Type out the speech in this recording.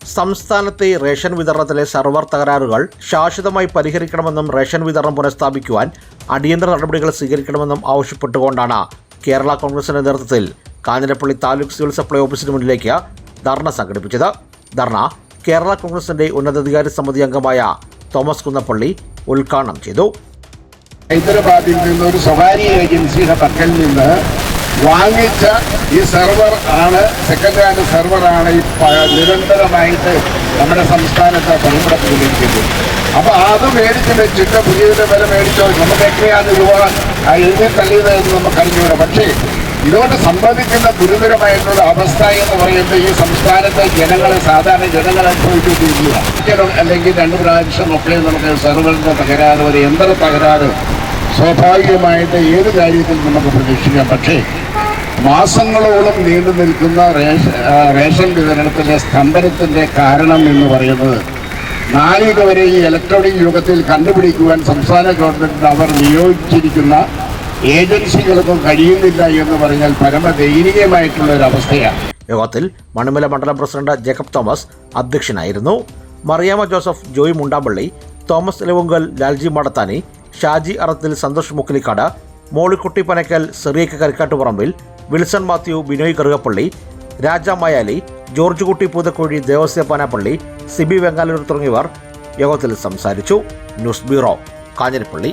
സംസ്ഥാനത്തെ റേഷൻ വിതരണത്തിലെ സർവർ തകരാറുകൾ ശാശ്വതമായി പരിഹരിക്കണമെന്നും റേഷൻ വിതരണം പുനഃസ്ഥാപിക്കുവാൻ അടിയന്തര നടപടികൾ സ്വീകരിക്കണമെന്നും ആവശ്യപ്പെട്ടുകൊണ്ടാണ് കേരള കോൺഗ്രസിന്റെ നേതൃത്വത്തിൽ കാഞ്ഞിരപ്പള്ളി താലൂക്ക് സിവിൽ സപ്ലൈ ഓഫീസിന് മുന്നിലേക്ക് ധർണ സംഘടിപ്പിച്ചത്. ധർണ കേരള കോൺഗ്രസിന്റെ ഉന്നതാധികാരി സമിതി അംഗമായ തോമസ് കുന്നപ്പള്ളി ഉദ്ഘാടനം ചെയ്തു. ഹൈദരാബാദിൽ നിന്ന് ഒരു സ്വകാര്യ ഏജൻസിയുടെ പക്കൽ നിന്ന് വാങ്ങിച്ച ഈ സെർവർ ആണ് സെക്കൻഡ് ഹാൻഡ് സെർവർ ആണ് ഈ നിരന്തരമായിട്ട് നമ്മുടെ സംസ്ഥാനത്ത് പണിമുടക്കിക്കൊണ്ടിരിക്കുന്നത് അപ്പൊ അത് മേടിച്ച് വെച്ചിട്ട് പുതിയതിന്റെ വില മേടിച്ചോ? നമുക്ക് എത്രയാണ് രൂപ എഴുതി തള്ളിയത് എന്ന് നമുക്ക് അറിഞ്ഞൂടെ. പക്ഷേ ഇതുകൊണ്ട് സംഭവിക്കുന്ന ഗുരുതരമായിട്ടുള്ള അവസ്ഥ എന്ന് പറയുന്നത് ഈ സംസ്ഥാനത്തെ ജനങ്ങളെ സാധാരണ ജനങ്ങൾ അനുഭവിച്ചുകൊണ്ടിരിക്കുക. അല്ലെങ്കിൽ രണ്ട് പ്രാവശ്യം ഒക്കെ നമുക്ക് സെർവറിന്റെ തകരാറ് ഒരു യന്ത്ര തകരാറ് സ്വാഭാവികമായിട്ട് ഏത് കാര്യത്തിൽ നമുക്ക് പ്രതീക്ഷിക്കാം. പക്ഷേ മാസങ്ങളോളം നീണ്ടു നിൽക്കുന്ന റേഷൻ വിതരണത്തിലെ സ്തംഭനത്തിന്റെ കാരണം എന്ന് പറയുന്നത് നാളിതുവരെ ഈ ഇലക്ട്രോണിക് യുഗത്തിൽ കണ്ടുപിടിക്കുവാൻ സംസ്ഥാന ഗവൺമെന്റിന് അവർ നിയോഗിച്ചിരിക്കുന്ന ഏജൻസികൾക്കും കഴിയുന്നില്ല എന്ന് പറഞ്ഞാൽ പരമദയനീയമായിട്ടുള്ള ഒരു അവസ്ഥയാണ് യോഗത്തിൽ മണിമല മണ്ഡലം പ്രസിഡന്റ് ജേക്കബ് തോമസ് അധ്യക്ഷനായിരുന്നു. Mariyama Joseph Joy Mundampally Thomas Elavunkal Lalji മടത്താനി Shaji Arathil Santhosh Mukkilikkad Mollykutty Panakkal Cyriac കരിക്കാട്ടുപറമ്പിൽ Wilson Mathew Binoy Karukappally Raja Mayali George കുട്ടി പൂതക്കോഴി ദേവസ്യ പാനാപ്പള്ളി സിബി വെങ്ങാലൂർ തുടങ്ങിയവർ യോഗത്തിൽ സംസാരിച്ചു. News bureau Kanjirappally.